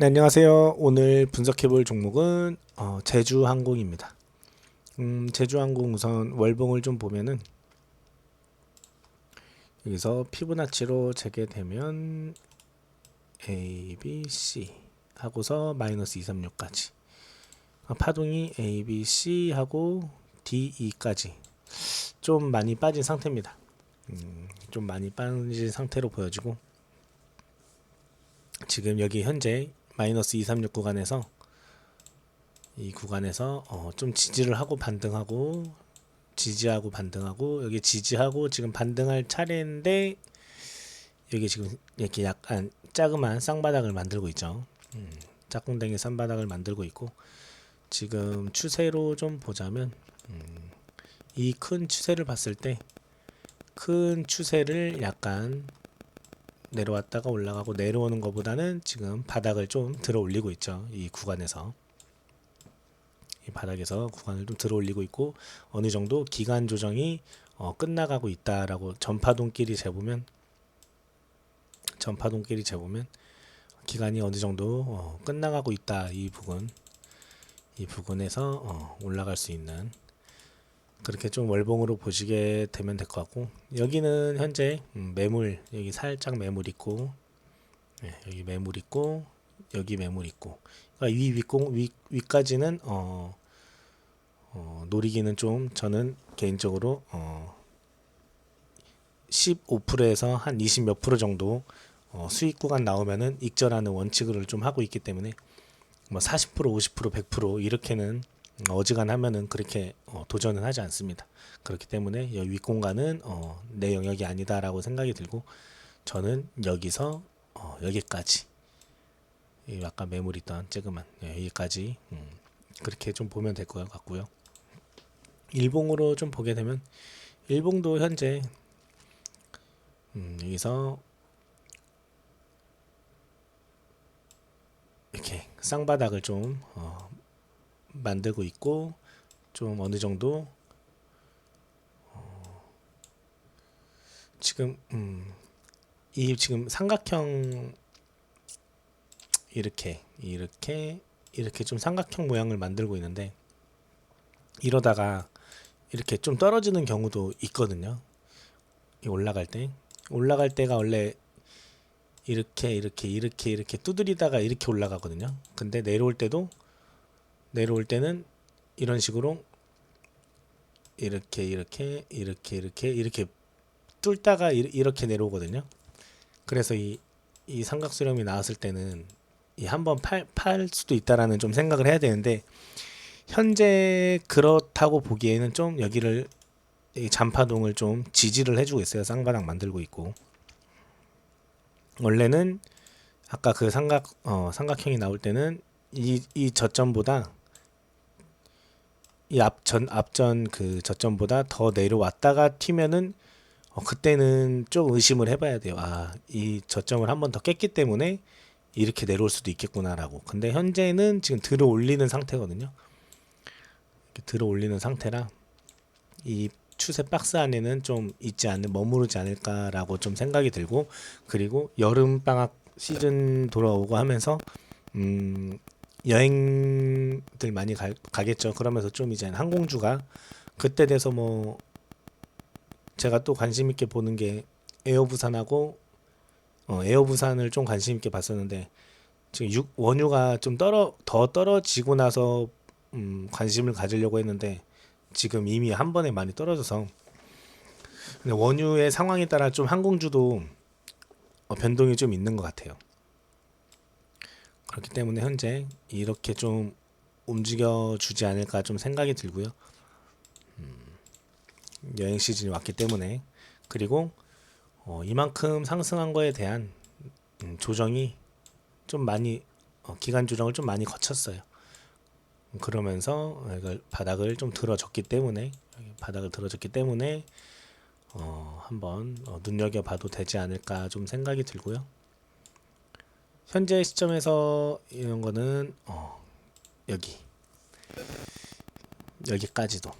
네, 안녕하세요. 오늘 분석해볼 종목은 어, 제주항공입니다. 음, 제주항공 우선 월봉을 좀 보면은 여기서 피부나치로 재개되면 A, B, C 하고서 마이너스 236까지 파동이 A, B, C 하고 D, E까지 좀 많이 빠진 상태입니다. 음, 좀 많이 빠진 상태로 보여지고 지금 여기 현재 마이너스 236 구간에서 이 구간에서 어, 좀 지지를 하고 반등하고 지지하고 반등하고 여기 지지하고 지금 반등할 차례인데 여기 지금 이렇게 약간 자그만 쌍바닥을 만들고 있죠. 음, 짝꿍댕이 쌍바닥을 만들고 있고 지금 추세로 좀 보자면 음, 이큰 추세를 봤을 때 큰 추세를 약간 내려왔다가 올라가고 내려오는 것보다는 지금 바닥을 좀 들어 올리고 있죠. 이 구간에서. 이 바닥에서 구간을 좀 들어 올리고 있고 어느 정도 기간 조정이 어, 끝나가고 있다라고 전파동끼리 재보면 전파동끼리 재보면 기간이 어느 정도 어, 끝나가고 있다 이 부분 이 부분에서 어, 올라갈 수 있는 그렇게 좀 월봉으로 보시게 되면 될 것 같고 여기는 현재 음, 매물 여기 살짝 매물 있고 네, 여기 매물 있고 여기 매물 있고. 그러니까 위 윗공 위 위까지는 어, 어 노리기는 좀 저는 개인적으로 어 15%에서 한 20 몇 프로 정도 어, 수익 구간 나오면은 익절하는 원칙을 좀 하고 있기 때문에 뭐 40% 50% 100% 이렇게는 어지간하면은 그렇게 어, 도전은 하지 않습니다. 그렇기 때문에 여기 윗공간은 어, 내 영역이 아니다라고 생각이 들고 저는 여기서 어, 여기까지 이 아까 매물 있던 쬐그만 예, 여기까지 음, 그렇게 좀 보면 될 것 같고요. 일봉으로 좀 보게 되면 일봉도 현재 음, 여기서 이렇게 쌍바닥을 좀 어, 만들고 있고 좀 어느 정도 어, 지금 음, 이 지금 삼각형 이렇게 이렇게 이렇게 좀 삼각형 모양을 만들고 있는데 이러다가 이렇게 좀 떨어지는 경우도 있거든요. 이 올라갈 때 올라갈 때가 원래 이렇게 이렇게 이렇게 이렇게 두드리다가 이렇게 올라가거든요. 근데 내려올 때도 내려올 때는 이런 식으로 이렇게 이렇게 이렇게 이렇게 이렇게 뚫다가 이- 이렇게 내려오거든요. 그래서 이, 이 삼각수렴이 나왔을 때는 이 한번 팔, 팔 수도 있다라는 좀 생각을 해야 되는데 현재 그렇다고 보기에는 좀 여기를 이 잔파동을 좀 지지를 해주고 있어요. 쌍바닥 만들고 있고 원래는 아까 그 삼각 어, 삼각형이 나올 때는 이, 이 저점보다 이 앞전 앞전 그 저점보다 더 내려왔다가 튀면은 어, 그때는 좀 의심을 해봐야 돼요. 아, 이 저점을 한 번 더 깼기 때문에 이렇게 내려올 수도 있겠구나라고. 근데 현재는 지금 들어 올리는 상태거든요. 이렇게 들어 올리는 상태라 이 추세 박스 안에는 좀 있지 않는 머무르지 않을까라고 좀 생각이 들고 그리고 여름 방학 시즌 돌아오고 하면서 음 여행들 많이 가, 가겠죠. 그러면서 좀 이제 항공주가 그때 돼서 뭐 제가 또 관심 있게 보는 게 에어부산하고 어, 에어부산을 좀 관심 있게 봤었는데 지금 육, 원유가 좀 떨어 더 떨어지고 나서 음, 관심을 가지려고 했는데 지금 이미 한 번에 많이 떨어져서 원유의 상황에 따라 좀 항공주도 어, 변동이 좀 있는 것 같아요. 그렇기 때문에 현재 이렇게 좀 움직여 주지 않을까 좀 생각이 들고요. 음, 여행 시즌이 왔기 때문에 그리고 어, 이만큼 상승한 거에 대한 음, 조정이 좀 많이 어, 기간 조정을 좀 많이 거쳤어요. 그러면서 바닥을 좀 들어줬기 때문에 바닥을 들어줬기 때문에 어, 한번 어, 눈여겨 봐도 되지 않을까 좀 생각이 들고요. 현재 시점에서 이런 거는 어, 여기. 여기까지도.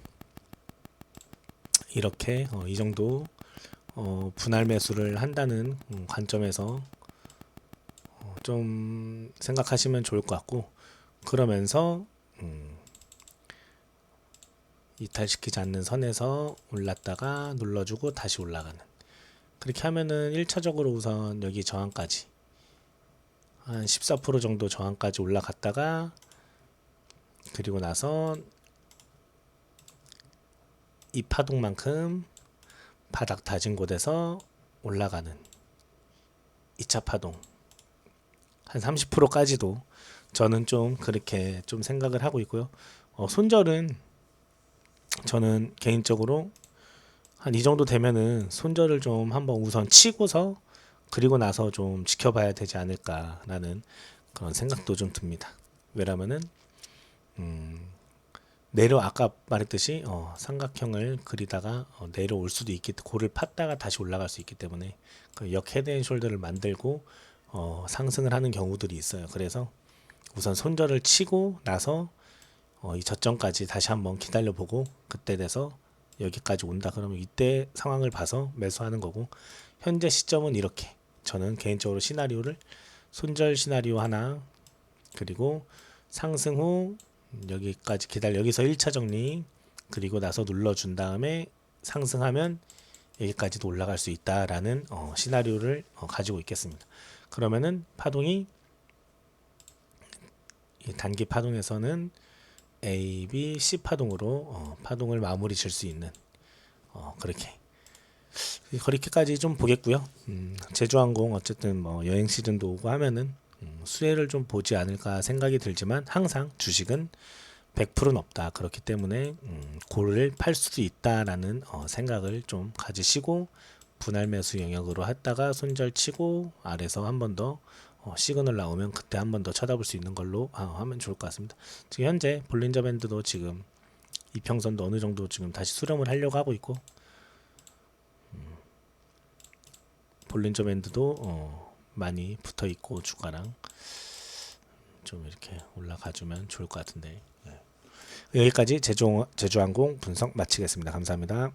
이렇게 어, 이 정도 어, 분할 매수를 한다는 음, 관점에서 어, 좀좀 생각하시면 좋을 것 같고 그러면서 음, 이탈시키지 않는 선에서 올랐다가 눌러주고 다시 올라가는. 그렇게 하면은 1차적으로 우선 여기 저항까지 한 14% 정도 저항까지 올라갔다가 그리고 나서 이 파동만큼 바닥 다진 곳에서 올라가는 2차 파동 한 30%까지도 저는 좀 그렇게 좀 생각을 하고 있고요. 어, 손절은 저는 개인적으로 한 이 정도 되면은 손절을 좀 한번 우선 치고서 그리고 나서 좀 지켜봐야 되지 않을까라는 그런 생각도 좀 듭니다. 왜냐면은 음, 내려 아까 말했듯이 어, 삼각형을 그리다가 어, 내려올 수도 있기 고를 팠다가 다시 올라갈 수 있기 때문에 그역 헤드앤숄더를 만들고 어, 상승을 하는 경우들이 있어요. 그래서 우선 손절을 치고 나서 어, 이 저점까지 다시 한번 기다려 보고 그때 돼서 여기까지 온다 그러면 이때 상황을 봐서 매수하는 거고 현재 시점은 이렇게 저는 개인적으로 시나리오를 손절 시나리오 하나 그리고 상승 후 여기까지 기다려 여기서 1차 정리 그리고 나서 눌러준 다음에 상승하면 여기까지도 올라갈 수 있다라는 어, 시나리오를 어, 가지고 있겠습니다. 그러면은 파동이 이 단기 파동에서는 A, B, C 파동으로 어, 파동을 마무리 질 수 있는 어, 그렇게 그렇게까지 좀 보겠고요. 음, 제주항공 어쨌든 뭐 여행 시즌도 오고 하면은 음, 수혜를 좀 보지 않을까 생각이 들지만 항상 주식은 100%는 없다. 그렇기 때문에 음, 고를 팔 수도 있다라는 어, 생각을 좀 가지시고 분할 매수 영역으로 했다가 손절 치고 아래서 한 번 더 어, 시그널 나오면 그때 한 번 더 쳐다볼 수 있는 걸로 아, 하면 좋을 것 같습니다. 지금 현재 볼린저 밴드도 지금 이평선도 어느 정도 지금 다시 수렴을 하려고 하고 있고 음, 볼린저 밴드도 어, 많이 붙어 있고 주가랑 좀 이렇게 올라가 주면 좋을 것 같은데 네. 여기까지 제주, 제주항공 분석 마치겠습니다. 감사합니다.